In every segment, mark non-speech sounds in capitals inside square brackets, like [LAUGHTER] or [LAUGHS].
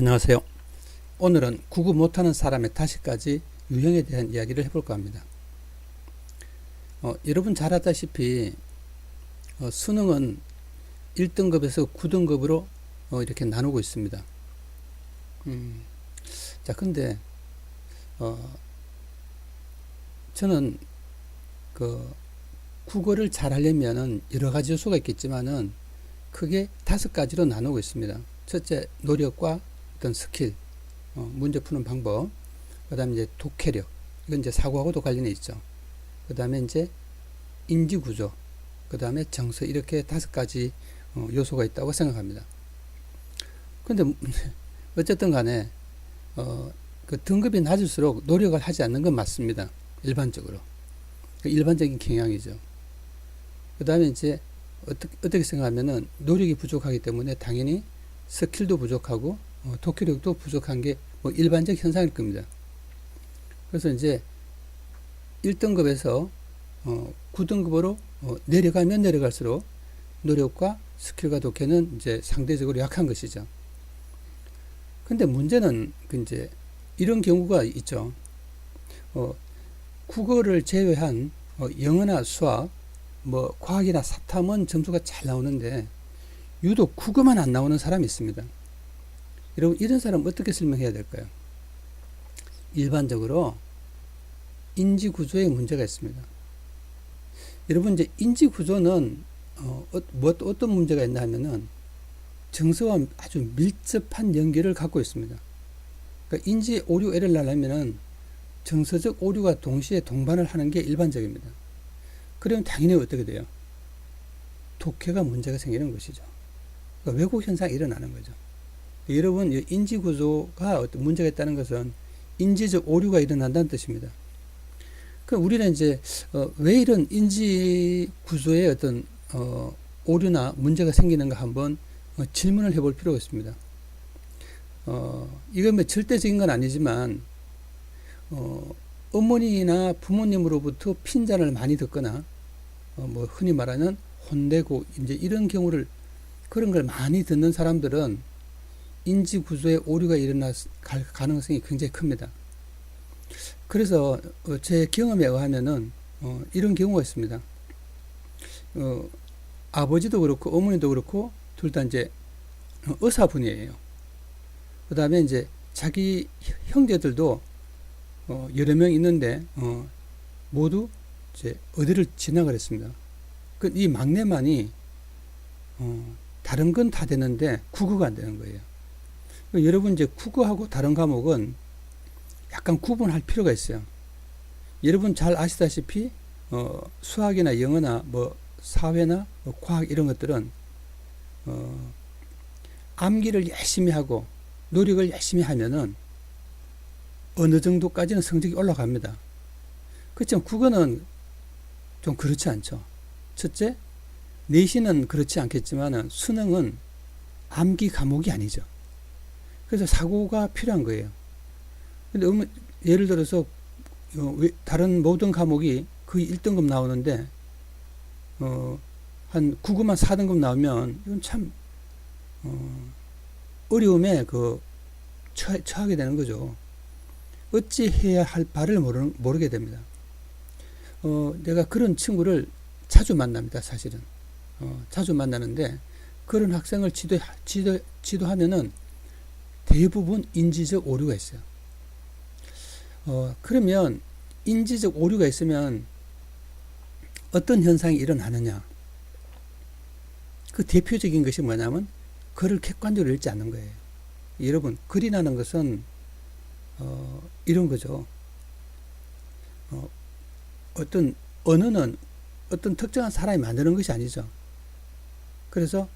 안녕하세요. 오늘은 구구 못하는 사람의 다시까지 유형에 대한 이야기를 해볼까 합니다. 어, 여러분 잘 아다시피 어, 수능은 1등급에서 9등급으로 어, 이렇게 나누고 있습니다. 음, 자, 근데 어, 저는 그 국어를 잘 하려면은 여러 가지 요소가 있겠지만은 크게 다섯 가지로 나누고 있습니다. 첫째, 노력과 어떤 스킬, 어, 문제 푸는 방법, 그 다음에 이제 독해력, 이건 이제 사고하고도 관련이 있죠. 그 다음에 이제 인지 구조, 그 다음에 정서, 이렇게 다섯 가지 어, 요소가 있다고 생각합니다. 근데 [LAUGHS] 어쨌든 간에, 어, 그 등급이 낮을수록 노력을 하지 않는 건 맞습니다. 일반적으로. 그 일반적인 경향이죠. 그 다음에 이제 어떻게, 어떻게 생각하면은 노력이 부족하기 때문에 당연히 스킬도 부족하고 어, 독해력도 부족한 게 뭐 일반적 현상일 겁니다. 그래서 이제 1등급에서 어, 9등급으로 어, 내려가면 내려갈수록 노력과 스킬과 독해는 이제 상대적으로 약한 것이죠. 근데 문제는 그 이제 이런 경우가 있죠. 어, 국어를 제외한 어, 영어나 수학, 뭐 과학이나 사탐은 점수가 잘 나오는데 유독 국어만 안 나오는 사람이 있습니다. 여러분 이런 사람 어떻게 설명해야 될까요? 일반적으로 인지 구조에 문제가 있습니다. 여러분 이제 인지 구조는 어, 어, 뭐, 어떤 문제가 있나 하면은 정서와 아주 밀접한 연결을 갖고 있습니다. 그러니까 인지 오류 에러를 나려면은 정서적 오류가 동시에 동반을 하는 게 일반적입니다. 그러면 당연히 어떻게 돼요? 독해가 문제가 생기는 것이죠. 그러니까 왜곡 현상이 일어나는 거죠. 여러분, 인지 구조가 어떤 문제가 있다는 것은 인지적 오류가 일어난다는 뜻입니다. 그 우리는 이제 어, 왜 이런 인지 구조에 어떤 어, 오류나 문제가 생기는가 한번 어, 질문을 해볼 필요가 있습니다. 어, 이건 뭐 절대적인 건 아니지만 어, 어머니나 부모님으로부터 핀잔을 많이 듣거나 어, 뭐 흔히 말하는 혼내고 이제 이런 경우를 그런 걸 많이 듣는 사람들은 인지 구조에 오류가 일어날 가능성이 굉장히 큽니다. 그래서 어, 제 경험에 의하면은 어, 이런 경우가 있습니다. 어, 아버지도 그렇고 어머니도 그렇고 둘 다 이제 의사분이에요. 그 다음에 이제 자기 형제들도 어, 여러 명 있는데 어, 모두 이제 어디를 진학을 했습니다. 그 이 막내만이 어, 다른 건 다 되는데 국어가 안 되는 거예요. 그 여러분 이제 국어하고 다른 과목은 약간 구분할 필요가 있어요. 여러분 잘 아시다시피 어, 수학이나 영어나 뭐 사회나 뭐 과학 이런 것들은 어, 암기를 열심히 하고 노력을 열심히 하면은 어느 정도까지는 성적이 올라갑니다. 그렇지만 국어는 좀 그렇지 않죠. 첫째, 내신은 그렇지 않겠지만 수능은 암기 과목이 아니죠. 그래서 사고가 필요한 거예요. 근데 예를 들어서 어, 다른 모든 과목이 거의 1등급 나오는데 어, 한 9급만 4등급 나오면 이건 참 어, 어려움에 그 처, 처하게 되는 거죠. 어찌 해야 할 바를 모르, 모르게 됩니다. 어, 내가 그런 친구를 자주 만납니다, 사실은. 어, 자주 만나는데, 그런 학생을 지도, 지도, 지도하면은 대부분 인지적 오류가 있어요. 어, 그러면 인지적 오류가 있으면 어떤 현상이 일어나느냐? 그 대표적인 것이 뭐냐면 글을 객관적으로 읽지 않는 거예요. 여러분, 글이라는 것은 어, 이런 거죠. 어, 어떤 언어는 어떤 특정한 사람이 만드는 것이 아니죠. 그래서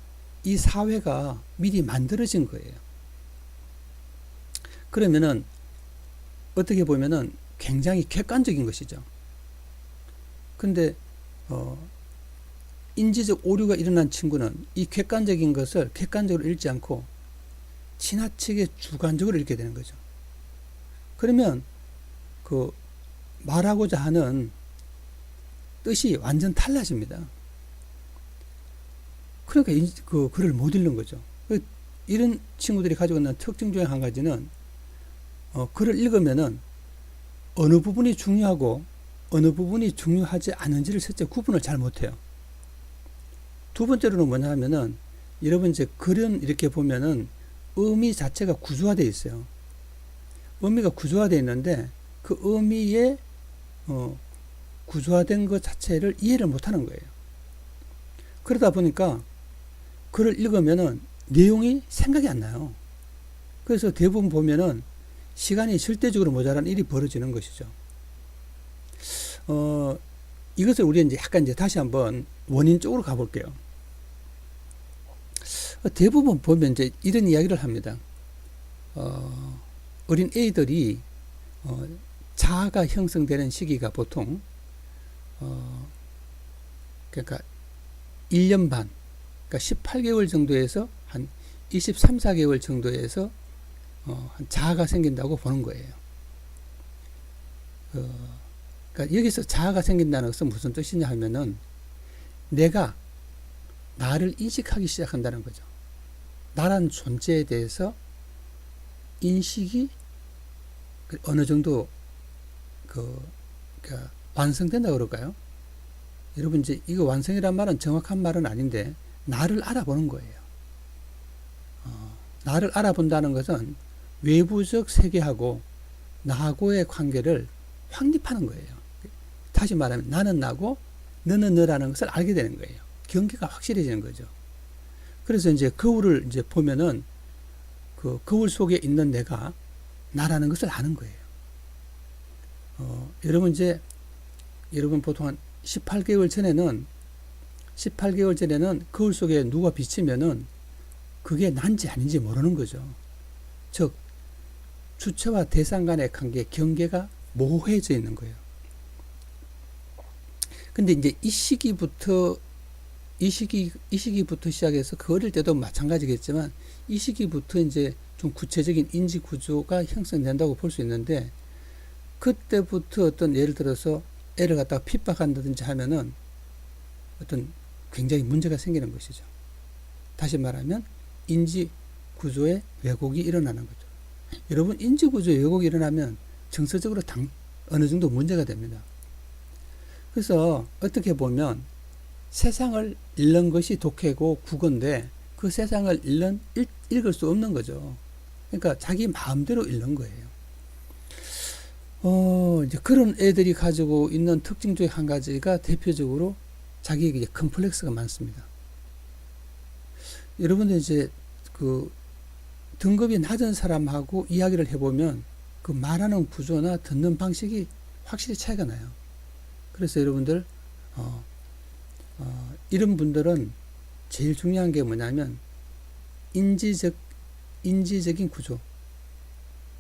이 사회가 미리 만들어진 거예요. 그러면은 어떻게 보면은 굉장히 객관적인 것이죠. 근데 어, 인지적 오류가 일어난 친구는 이 객관적인 것을 객관적으로 읽지 않고 지나치게 주관적으로 읽게 되는 거죠. 그러면 그 말하고자 하는 뜻이 완전 달라집니다. 그러니까 그 글을 못 읽는 거죠. 그 이런 친구들이 가지고 있는 특징 중에 한 가지는 어, 글을 읽으면은 어느 부분이 중요하고 어느 부분이 중요하지 않은지를 실제 구분을 잘 못해요. 두 번째로는 뭐냐 하면은 여러분 이제 글은 이렇게 보면은 의미 자체가 구조화되어 있어요. 의미가 구조화되어 있는데 그 의미의 어, 구조화된 것 자체를 이해를 못하는 거예요. 그러다 보니까 글을 읽으면은 내용이 생각이 안 나요. 그래서 대부분 보면은 시간이 절대적으로 모자란 일이 벌어지는 것이죠. 어, 이것을 우리 이제 약간 이제 다시 한번 원인 쪽으로 가볼게요. 어, 대부분 보면 이제 이런 이야기를 합니다. 어, 어린 애들이 어, 자아가 형성되는 시기가 보통 어, 그러니까 1년 반, 그러니까 18개월 정도에서 한 23, 4개월 정도에서 어, 한 자아가 생긴다고 보는 거예요. 어, 그러니까 여기서 자아가 생긴다는 것은 무슨 뜻이냐 하면은 내가 나를 인식하기 시작한다는 거죠. 나란 존재에 대해서 인식이 그 어느 정도 그 그러니까 완성된다 그럴까요? 여러분 이제 이거 완성이란 말은 정확한 말은 아닌데 나를 알아보는 거예요. 어, 나를 알아본다는 것은 외부적 세계하고 나하고의 관계를 확립하는 거예요. 다시 말하면 나는 나고 너는 너라는 것을 알게 되는 거예요. 경계가 확실해지는 거죠. 그래서 이제 거울을 이제 보면은 그 거울 속에 있는 내가 나라는 것을 아는 거예요. 어, 여러분 이제 여러분 보통 한 18개월 전에는 18개월 전에는 거울 속에 누가 비치면은 그게 난지 아닌지 모르는 거죠. 즉 주체와 대상 간의 관계 경계가 모호해져 있는 거예요. 근데 이제 이 시기부터 이 시기 이 시기부터 시작해서 그 어릴 때도 마찬가지겠지만 이 시기부터 이제 좀 구체적인 인지 구조가 형성된다고 볼 수 있는데 그때부터 어떤 예를 들어서 애를 갖다가 핍박한다든지 하면은 어떤 굉장히 문제가 생기는 것이죠. 다시 말하면 인지 구조의 왜곡이 일어나는 거죠. 여러분 인지 구조의 왜곡이 일어나면 정서적으로 당, 어느 정도 문제가 됩니다. 그래서 어떻게 보면 세상을 읽는 것이 독해고 국어인데 그 세상을 읽는, 읽, 읽을 수 없는 거죠. 그러니까 자기 마음대로 읽는 거예요. 어, 이제 그런 애들이 가지고 있는 특징 중에 한 가지가 대표적으로 자기에게 컴플렉스가 많습니다. 여러분들 이제 그 등급이 낮은 사람하고 이야기를 해보면 그 말하는 구조나 듣는 방식이 확실히 차이가 나요. 그래서 여러분들 어, 어, 이런 분들은 제일 중요한 게 뭐냐면 인지적 인지적인 구조.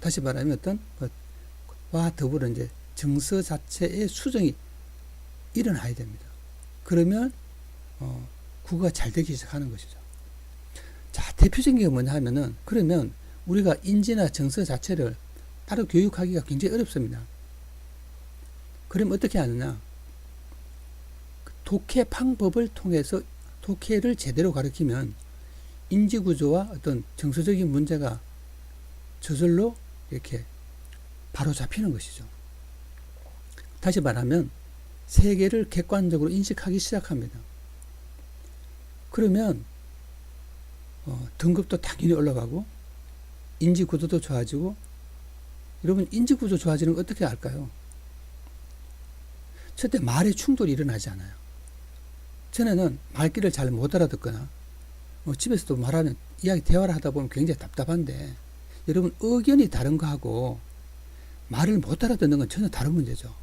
다시 말하면 어떤 와 더불어 이제 정서 자체의 수정이 일어나야 됩니다. 그러면 어, 국어가 잘 되기 시작하는 것이죠. 자 대표적인 게 뭐냐 하면은 그러면 우리가 인지나 정서 자체를 따로 교육하기가 굉장히 어렵습니다. 그럼 어떻게 하느냐? 독해 방법을 통해서 독해를 제대로 가르치면 인지 구조와 어떤 정서적인 문제가 저절로 이렇게 바로 잡히는 것이죠. 다시 말하면 세계를 객관적으로 인식하기 시작합니다. 그러면 어, 등급도 당연히 올라가고 인지 구조도 좋아지고 여러분 인지 구조 좋아지는 거 어떻게 할까요? 첫째 말의 충돌이 일어나지 않아요. 전에는 말귀를 잘 못 알아듣거나 뭐 집에서도 말하면 이야기 대화를 하다 보면 굉장히 답답한데 여러분 의견이 다른 거하고 말을 못 알아듣는 건 전혀 다른 문제죠.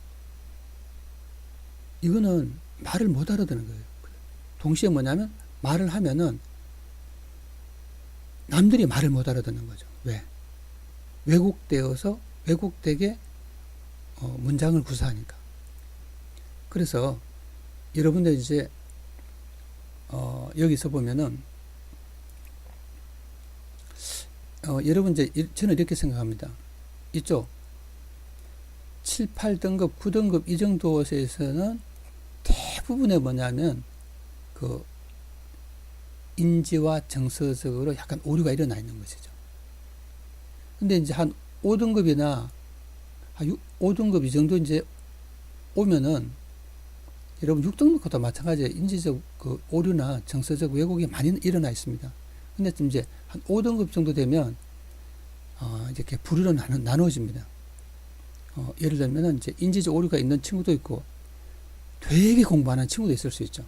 이거는 말을 못 알아듣는 거예요. 동시에 뭐냐면 말을 하면은 남들이 말을 못 알아듣는 거죠. 왜? 왜곡되어서 왜곡되게 어, 문장을 구사하니까. 그래서 여러분들 이제 어, 여기서 보면은 어, 여러분 이제 저는 이렇게 생각합니다. 이쪽 7, 8등급, 9등급 이 정도에서는 대부분의 뭐냐면 그 인지와 정서적으로 약간 오류가 일어나 있는 것이죠. 근데 이제 한 5등급이나 한 5등급 이 정도 이제 오면은 여러분 6등급과도 마찬가지로 인지적 그 오류나 정서적 왜곡이 많이 일어나 있습니다. 근데 좀 이제 한 5등급 정도 되면 어, 이렇게 부류로 나눠, 나눠집니다. 어, 예를 들면은 이제 인지적 오류가 있는 친구도 있고 되게 공부하는 친구도 있을 수 있죠.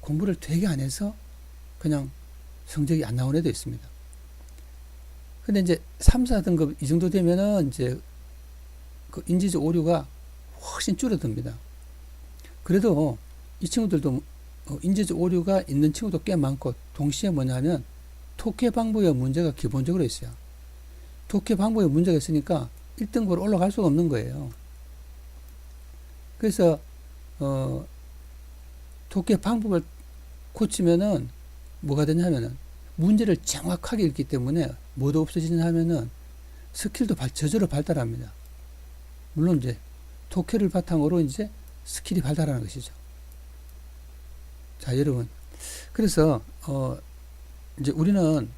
공부를 되게 안 해서 그냥 성적이 안 나온 애도 있습니다. 근데 이제 3, 4등급 이 정도 되면은 이제 그 인지적 오류가 훨씬 줄어듭니다. 그래도 이 친구들도 어, 인지적 오류가 있는 친구도 꽤 많고 동시에 뭐냐면 독해 방법에 문제가 기본적으로 있어요. 독해 방법에 문제가 있으니까 1등급으로 올라갈 수가 없는 거예요. 그래서 어, 독해 방법을 고치면은 뭐가 되냐면은 문제를 정확하게 읽기 때문에 뭐도 없어지냐 하면은 스킬도 발, 저절로 발달합니다. 물론 이제 독해를 바탕으로 이제 스킬이 발달하는 것이죠. 자, 여러분. 그래서, 어, 이제 우리는,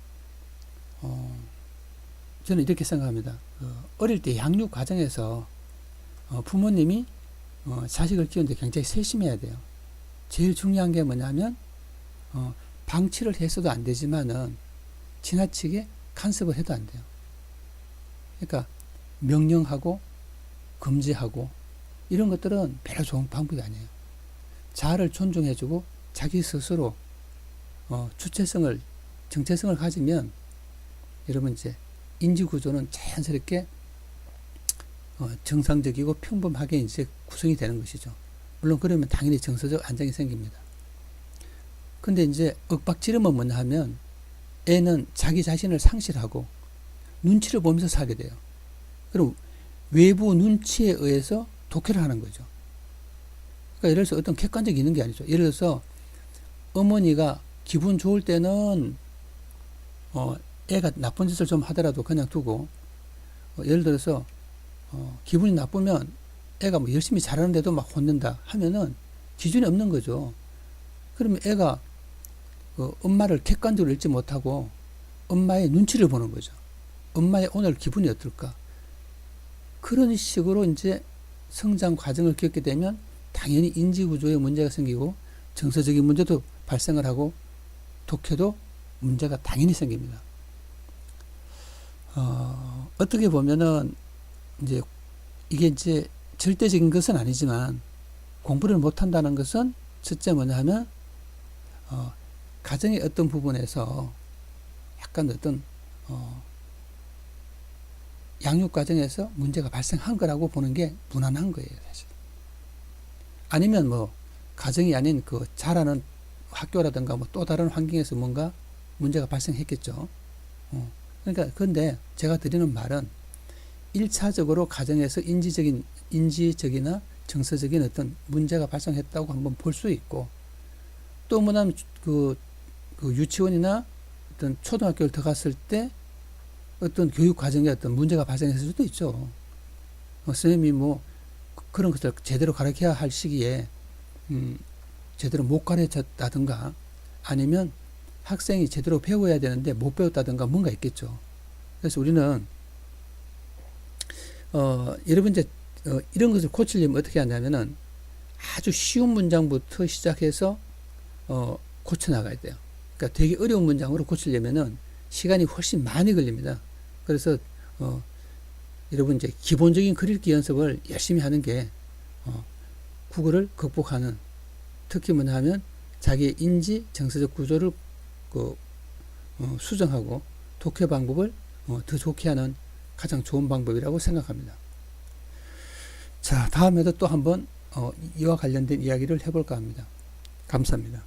어, 저는 이렇게 생각합니다. 어, 어릴 때 양육 과정에서 어, 부모님이 어, 자식을 키우는데 굉장히 세심해야 돼요. 제일 중요한 게 뭐냐면, 어, 방치를 해서도 안 되지만은 지나치게 간섭을 해도 안 돼요. 그러니까 명령하고 금지하고 이런 것들은 별로 좋은 방법이 아니에요. 자아를 존중해주고 자기 스스로 어, 주체성을 정체성을 가지면 여러분 이제 인지 구조는 자연스럽게 어, 정상적이고 평범하게 이제 구성이 되는 것이죠. 물론 그러면 당연히 정서적 안정이 생깁니다. 근데 이제 윽박지르면 뭐냐 하면 애는 자기 자신을 상실하고 눈치를 보면서 살게 돼요. 그럼 외부 눈치에 의해서 독해를 하는 거죠. 그러니까 예를 들어서 어떤 객관적이 있는 게 아니죠. 예를 들어서 어머니가 기분 좋을 때는 어, 애가 나쁜 짓을 좀 하더라도 그냥 두고 어, 예를 들어서 어, 기분이 나쁘면 애가 뭐 열심히 잘하는데도 막 혼낸다 하면은 기준이 없는 거죠. 그러면 애가 그 엄마를 객관적으로 읽지 못하고 엄마의 눈치를 보는 거죠. 엄마의 오늘 기분이 어떨까? 그런 식으로 이제 성장 과정을 겪게 되면 당연히 인지 구조에 문제가 생기고 정서적인 문제도 발생을 하고 독해도 문제가 당연히 생깁니다. 어, 어떻게 보면은 이제 이게 이제 절대적인 것은 아니지만 공부를 못한다는 것은 첫째 뭐냐 하면 어, 가정의 어떤 부분에서 약간 어떤 어, 양육 과정에서 문제가 발생한 거라고 보는 게 무난한 거예요, 사실. 아니면 뭐 가정이 아닌 그 자라는 학교라든가 뭐 또 다른 환경에서 뭔가 문제가 발생했겠죠. 어. 그러니까 근데 제가 드리는 말은 일차적으로 가정에서 인지적인 인지적이나 정서적인 어떤 문제가 발생했다고 한번 볼 수 있고 또 뭐냐면 그, 그 유치원이나 어떤 초등학교를 들어갔을 때 어떤 교육 과정에 어떤 문제가 발생했을 수도 있죠. 어, 선생님이 뭐 그런 것을 제대로 가르쳐야 할 시기에 음, 제대로 못 가르쳤다든가 아니면 학생이 제대로 배워야 되는데 못 배웠다든가 뭔가 있겠죠. 그래서 우리는 어, 여러분 이제 어, 이런 것을 고치려면 어떻게 하냐면은 아주 쉬운 문장부터 시작해서 어, 고쳐 나가야 돼요. 그러니까 되게 어려운 문장으로 고치려면은 시간이 훨씬 많이 걸립니다. 그래서 어, 여러분 이제 기본적인 글읽기 연습을 열심히 하는 게 어, 국어를 극복하는 특히 뭐냐 하면 자기의 인지 정서적 구조를 그, 어, 수정하고 독해 방법을 어, 더 좋게 하는 가장 좋은 방법이라고 생각합니다. 자, 다음에도 또 한번 어, 이와 관련된 이야기를 해볼까 합니다. 감사합니다.